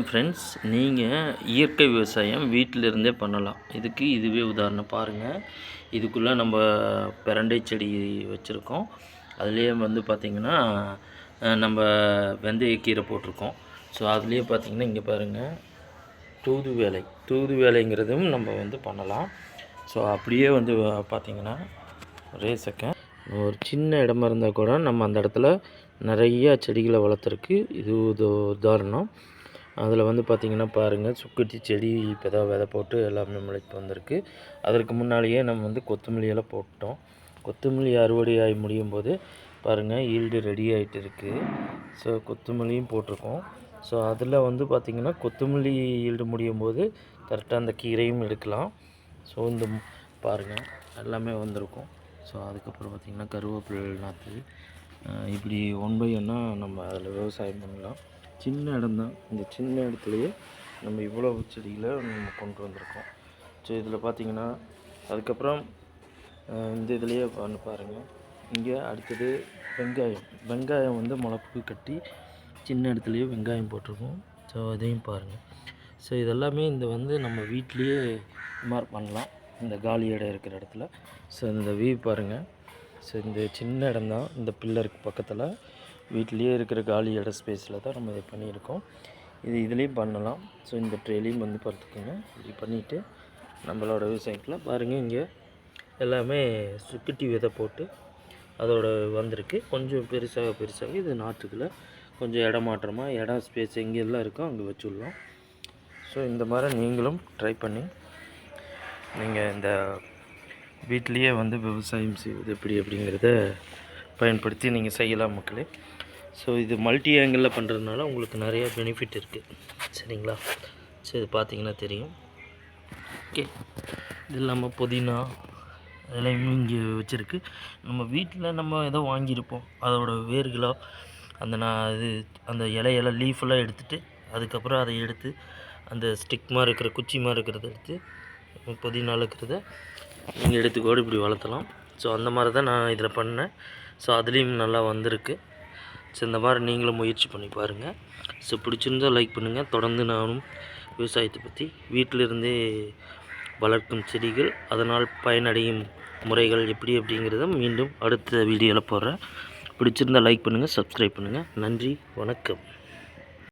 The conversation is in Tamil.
ஃப்ரெண்ட்ஸ் நீங்கள் இயற்கை விவசாயம் வீட்டில் இருந்தே பண்ணலாம். இதுக்கு இதுவே உதாரணம் பாருங்கள் இதுக்குள்ளே நம்ம பிரண்டை செடி வச்சுருக்கோம். அதுலேயே வந்து பார்த்திங்கன்னா நம்ம வெந்தய கீரை போட்டிருக்கோம். ஸோ அதுலேயே பார்த்திங்கன்னா இங்கே பாருங்கள் தூது வேலை. தூது வேலைங்கிறதும் நம்ம வந்து பண்ணலாம். ஸோ அப்படியே வந்து பார்த்திங்கன்னா ஒரே செகண்ட் ஒரு சின்ன இடமா இருந்தால் கூட நம்ம அந்த இடத்துல நிறையா செடிகளை வளர்த்துருக்கு இது உதாரணம். அதில் வந்து பார்த்திங்கன்னா பாருங்கள் சுக்குட்டி செடி இப்போ தான் விதை போட்டு எல்லாமே முளைப்பு வந்திருக்கு. அதற்கு முன்னாலேயே நம்ம வந்து கொத்தமல்லியெல்லாம் போட்டோம். கொத்தமல்லி அறுவடை ஆகி முடியும் போது பாருங்கள் ஈல்டு ரெடி ஆகிட்டு இருக்குது ஸோ கொத்தமல்லியும் போட்டிருக்கோம். ஸோ அதில் வந்து பார்த்திங்கன்னா கொத்தமல்லி ஈல்டு முடியும் போது கரெக்டாக அந்த கீரையும் எடுக்கலாம். ஸோ இந்த பாருங்கள் எல்லாமே வந்திருக்கும். ஸோ அதுக்கப்புறம் பார்த்திங்கன்னா கருவேப்பிலை நாற்று இப்படி ஒன் பை ஒன்னாக நம்ம அதில் விவசாயம் பண்ணலாம். சின்ன இடம் தான். இந்த சின்ன இடத்துலையே நம்ம இவ்வளோ செடிகளை நம்ம கொண்டு வந்திருக்கோம். ஸோ இதில் பார்த்திங்கன்னா அதுக்கப்புறம் இந்த இதுலேயே வந்து பாருங்கள் இங்கே அடுத்தது வெங்காயம். வெங்காயம் வந்து முளப்பு கட்டி சின்ன இடத்துலையே வெங்காயம் போட்டிருக்கோம். ஸோ அதையும் பாருங்கள் ஸோ இதெல்லாமே இந்த வந்து நம்ம வீட்லேயே மாதிரி பண்ணலாம். இந்த காலி இடம் இருக்கிற இடத்துல. ஸோ இந்த வியூ பாருங்கள் ஸோ இந்த சின்ன இடம்தான் இந்த பில்லருக்கு பக்கத்தில். வீட்லேயே இருக்கிற காலி இட ஸ்பேஸில் தான் நம்ம இதை பண்ணியிருக்கோம். இது இதுலேயும் பண்ணலாம். ஸோ இந்த ட்ரேலையும் வந்து பார்த்துக்கோங்க. இப்படி பண்ணிவிட்டு நம்மளோட விவசாயத்தில் பாருங்கள் இங்கே எல்லாமே சுக்குட்டி விதை போட்டு அதோட வந்திருக்கு. கொஞ்சம் பெருசாக பெருசாக இது நாற்றுக்குள்ளே கொஞ்சம் இடமாற்றமாக இடம் ஸ்பேஸ் எங்கெல்லாம் இருக்கோ அங்கே வச்சுடலாம். ஸோ இந்த மாதிரி நீங்களும் ட்ரை பண்ணி நீங்கள் இந்த வீட்லேயே வந்து விவசாயம் செய்வது எப்படி அப்படிங்கிறத பயன்படுத்தி நீங்கள் செய்யலாம் மக்களே. ஸோ இது மல்டி ஆங்கிளில் பண்ணுறதுனால உங்களுக்கு நிறைய பெனிஃபிட் இருக்குது சரிங்களா? ஸோ இது பார்த்தீங்கன்னா தெரியும். ஓகே இது இல்லாமல் புதினா எல்லாமே இங்கே வச்சுருக்கு. நம்ம வீட்டில் நம்ம ஏதோ வாங்கியிருப்போம். அதோட வேர்களோ அந்த நான் இது அந்த இலையெல்லாம் லீஃபெல்லாம் எடுத்துகிட்டு அதுக்கப்புறம் அதை எடுத்து அந்த ஸ்டிக் மாதிரி இருக்கிற குச்சி மாதிரி இருக்கிறத எடுத்து புதினா இருக்கிறத நீங்கள் எடுத்து கூட இப்படி வளர்த்தலாம். ஸோ அந்த மாதிரி தான் நான் இதில் பண்ணேன். ஸோ அதுலேயும் நல்லா வந்திருக்கு. ஸோ இந்த மாதிரி நீங்களும் முயற்சி பண்ணி பாருங்கள் ஸோ பிடிச்சிருந்தா லைக் பண்ணுங்கள் தொடர்ந்து நானும் விவசாயத்தை பற்றி வீட்டிலிருந்தே வளர்க்கும் செடிகள் அதனால் பயனடையும் முறைகள் எப்படி அப்படிங்கிறத மீண்டும் அடுத்த வீடியோவில் போடுறேன். பிடிச்சிருந்தா லைக் பண்ணுங்கள் சப்ஸ்கிரைப் பண்ணுங்கள் நன்றி வணக்கம்.